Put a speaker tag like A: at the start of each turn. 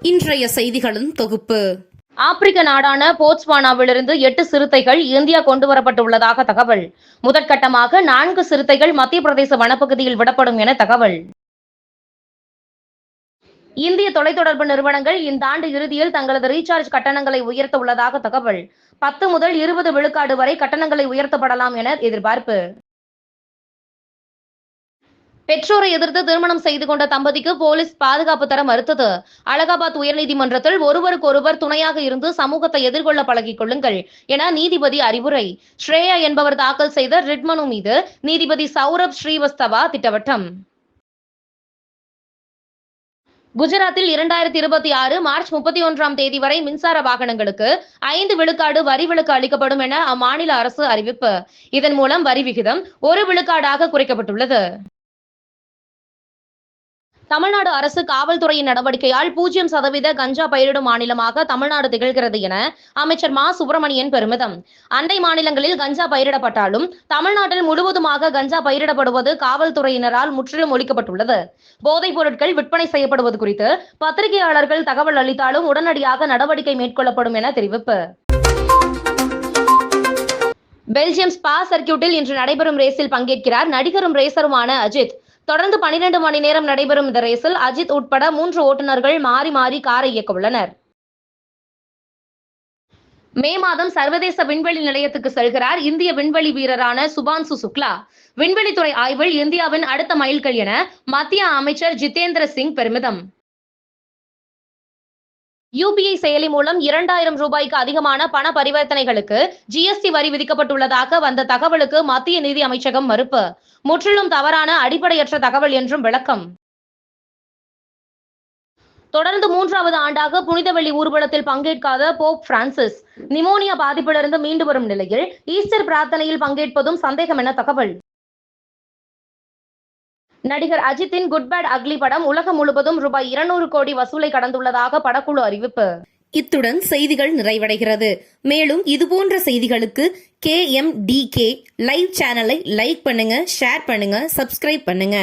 A: இன்றைய செய்திகளின் தொகுப்பு.
B: ஆப்பிரிக்க நாடான போட்ஸ்வானாவிலிருந்து எட்டு சிறுத்தைகள் இந்தியா கொண்டுவரப்பட்டுள்ளதாக தகவல். முதற்கட்டமாக நான்கு சிறுத்தைகள் மத்திய பிரதேச வனப்பகுதியில் விடப்படும் என தகவல். இந்திய தொலைத்தொடர்பு நிறுவனங்கள் இந்த ஆண்டு இறுதியில் தங்களது ரீசார்ஜ் கட்டணங்களை உயர்த்த உள்ளதாக தகவல். பத்து முதல் இருபது விழுக்காடு வரை கட்டணங்களை உயர்த்தப்படலாம் என எதிர்பார்ப்பு. பெற்றோரை எதிர்த்து திருமணம் செய்து கொண்ட தம்பதிக்கு போலீஸ் பாதுகாப்பு தர மறுத்தது. அலகாபாத் உயர்நீதிமன்றத்தில் ஒருவருக்கொருவர் துணையாக இருந்து சமூகத்தை எதிர்கொள்ள பழகிக் கொள்ளுங்கள் என நீதிபதி அறிவுரை. ஸ்ரேயா என்பவர் தாக்கல் செய்த ரிட் மனு மீது நீதிபதி சௌரப் ஸ்ரீவஸ்தவா திட்டவட்டம். குஜராத்தில் இரண்டாயிரத்தி இருபத்தி ஆறு மார்ச் முப்பத்தி ஒன்றாம் தேதி வரை மின்சார வாகனங்களுக்கு ஐந்து விழுக்காடு வரி விலக்கு அளிக்கப்படும் என அம்மாநில அரசு அறிவிப்பு. இதன் மூலம் வரி விகிதம் ஒரு விழுக்காடாக குறைக்கப்பட்டுள்ளது. தமிழ்நாடு அரசு காவல்துறையின் நடவடிக்கையால் பூஜ்ஜியம் சதவீத கஞ்சா பயிரிடும் மாநிலமாக தமிழ்நாடு திகழ்கிறது என அமைச்சர் மா. சுப்பிரமணியன் பெருமிதம். அண்டை மாநிலங்களில் கஞ்சா பயிரிடப்பட்டாலும் தமிழ்நாட்டில் முழுவதுமாக கஞ்சா பயிரிடப்படுவது காவல்துறையினரால் முற்றிலும் ஒழிக்கப்பட்டுள்ளது. போதைப் பொருட்கள் விற்பனை செய்யப்படுவது குறித்து பத்திரிகையாளர்கள் தகவல் அளித்தாலும் உடனடியாக நடவடிக்கை மேற்கொள்ளப்படும் என தெரிவிப்பு. பெல்ஜியம் ஸ்பா சர்க்கியூட்டில் இன்று நடைபெறும் ரேஸில் பங்கேற்கிறார் நடிகரும் ரேசருமான அஜித். தொடர்ந்து பனிரெண்டு மணி நேரம் நடைபெறும் இந்த ரேஸில் அஜித் உட்பட மூன்று ஓட்டுநர்கள் மாறி மாறி காரை இயக்க உள்ளனர். மே மாதம் சர்வதேச விண்வெளி நிலையத்துக்கு செல்கிறார் இந்திய விண்வெளி வீரரான சுபான்சு சுக்லா. விண்வெளித்துறை ஆய்வில் இந்தியாவின் அடுத்த மைல்கள் என மத்திய அமைச்சர் ஜிதேந்திர சிங் பெருமிதம். யூபிஐ செயலி மூலம் இரண்டாயிரம் ரூபாய்க்கு அதிகமான பண பரிவர்த்தனைகளுக்கு ஜிஎஸ்டி வரி விதிக்கப்பட்டுள்ளதாக வந்த தகவலுக்கு மத்திய நிதி அமைச்சகம் மறுப்பு. முற்றிலும் தவறான அடிப்படையற்ற தகவல் என்றும் விளக்கம். தொடர்ந்து மூன்றாவது ஆண்டாக புனிதவெள்ளி ஊர்வலத்தில் பங்கேற்காத போப் பிரான்சிஸ் நிமோனியா பாதிப்பிலிருந்து மீண்டு வரும் நிலையில் ஈஸ்டர் பிரார்த்தனையில் பங்கேற்பதும் சந்தேகம் என தகவல். நடிகர் அஜித்தின் குட் பேட் அக்லி படம் உலகம் முழுவதும் ரூபாய் இருநூறு கோடி வசூலை கடந்துள்ளதாக படக்குழு அறிவிப்பு.
A: இத்துடன் செய்திகள் நிறைவடைகிறது. மேலும் இதுபோன்ற செய்திகளுக்கு K M T K live சேனலை லைக் பண்ணுங்க ஷேர் பண்ணுங்க சப்ஸ்கிரைப் பண்ணுங்க.